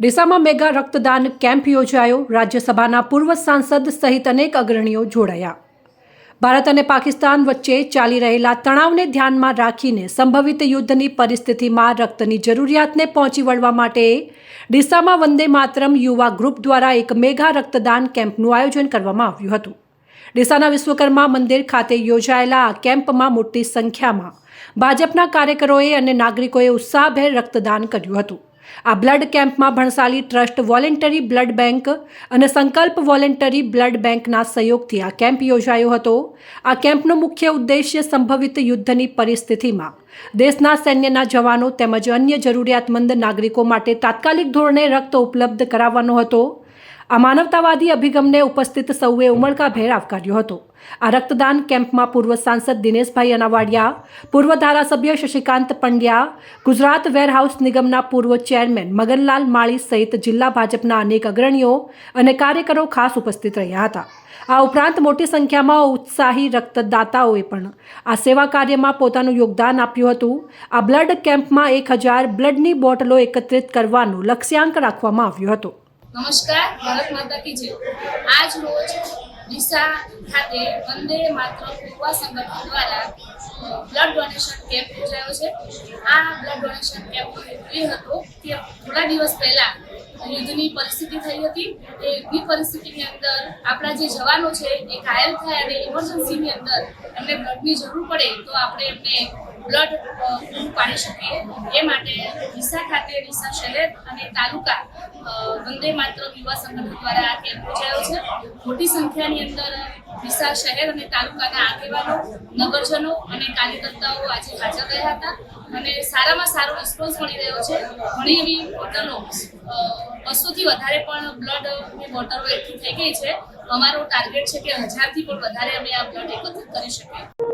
ડીસામાં mega રક્તદાન camp યોજાયો. રાજ્યસભાના પૂર્વ સાંસદ સહિત અનેક અગ્રણીઓ જોડાયા. ભારત અને પાકિસ્તાન વચ્ચે ચાલી રહેલા તણાવને ધ્યાનમાં રાખીને સંભવિત યુદ્ધની પરિસ્થિતિમાં રક્તની જરૂરિયાતને પહોંચી વળવા માટે ડીસામાં વંદે માતરમ યુવા ગ્રુપ દ્વારા એક મેગા રક્તદાન કેમ્પનું આયોજન કરવામાં આવ્યું હતું. ડીસાના વિશ્વકર્મા મંદિર ખાતે યોજાયેલા આ કેમ્પમાં મોટી સંખ્યામાં ભાજપના કાર્યકરોએ અને નાગરિકોએ ઉત્સાહભેર રક્તદાન કર્યું હતું. આ બ્લડ કેમ્પમાં Bhansali trust voluntary blood bank અને સંકલ્પ વોલેન્ટરી બ્લડ બેંકના સહયોગથી આ કેમ્પ યોજાયો હતો. આ કેમ્પનો મુખ્ય ઉદ્દેશ્ય સંભવિત યુદ્ધની પરિસ્થિતિમાં દેશના સૈન્યના જવાનો તેમજ અન્ય જરૂરિયાતમંદ નાગરિકો માટે તાત્કાલિક ધોરણે રક્ત ઉપલબ્ધ કરાવવાનો હતો. આ માનવતાવાદી અભિગમને ઉપસ્થિત સૌએ ઉમળકાભેર આવકાર્યો હતો આ રક્તદાન કેમ્પમાં પૂર્વ સાંસદ દિનેશભાઈ અનાવાડિયા પૂર્વ ધારાસભ્ય શશિકાંત પંડ્યા ગુજરાત વેરહાઉસ નિગમના પૂર્વ ચેરમેન મગનલાલ માળી સહિત જિલ્લા ભાજપના અનેક અગ્રણીઓ અને કાર્યકરો ખાસ ઉપસ્થિત રહ્યા હતા। આ ઉપરાંત મોટી સંખ્યામાં ઉત્સાહી રક્તદાતાઓએ પણ આ સેવા કાર્યમાં પોતાનું યોગદાન આપ્યું હતું। આ બ્લડ કેમ્પમાં એક હજાર બ્લડની બોટલો એકત્રિત કરવાનો લક્ષ્યાંક રાખવામાં આવ્યો હતો। નમસ્કાર, ભારત માતા કી જય. આજ રોજ ડીસા ખાતે વંદે માત્ર યુવા સંગઠન દ્વારા બ્લડ ડોનેશન કેમ્પ યોજાયો છે. આ બ્લડ ડોનેશન કેમ્પ એ હતો કે થોડા દિવસ પહેલા યુદ્ધની પરિસ્થિતિ થઈ હતી. એ યુદ્ધની પરિસ્થિતિની અંદર આપણા જે જવાનો છે, એ ઘાયલ થયા અને ઇમરજન્સીની અંદર એમને બ્લડની જરૂર પડે તો આપણે એમને બ્લડ પૂરું પાડી શકીએ. એ માટે ડીસા ખાતે ડીસા શહેર અને તાલુકા વંદે માત્ર યુવા સંગઠન દ્વારા આ કેમ્પ યોજાયો છે. મોટી સંખ્યાની અંદર ડીસા શહેર અને તાલુકાના આગેવાનો, નગરજનો અને કાર્યકર્તાઓ આજે હાજર રહ્યા હતા અને સારામાં સારો રિસ્પોન્સ મળી રહ્યો છે. ઘણી એવી બોટલો બસોથી વધારે પણ બ્લડની બોટલો એકઠી થઈ ગઈ છે. અમારો ટાર્ગેટ છે કે હજારથી પણ વધારે અમે આ બ્લડ એકત્રિત કરી શકીએ.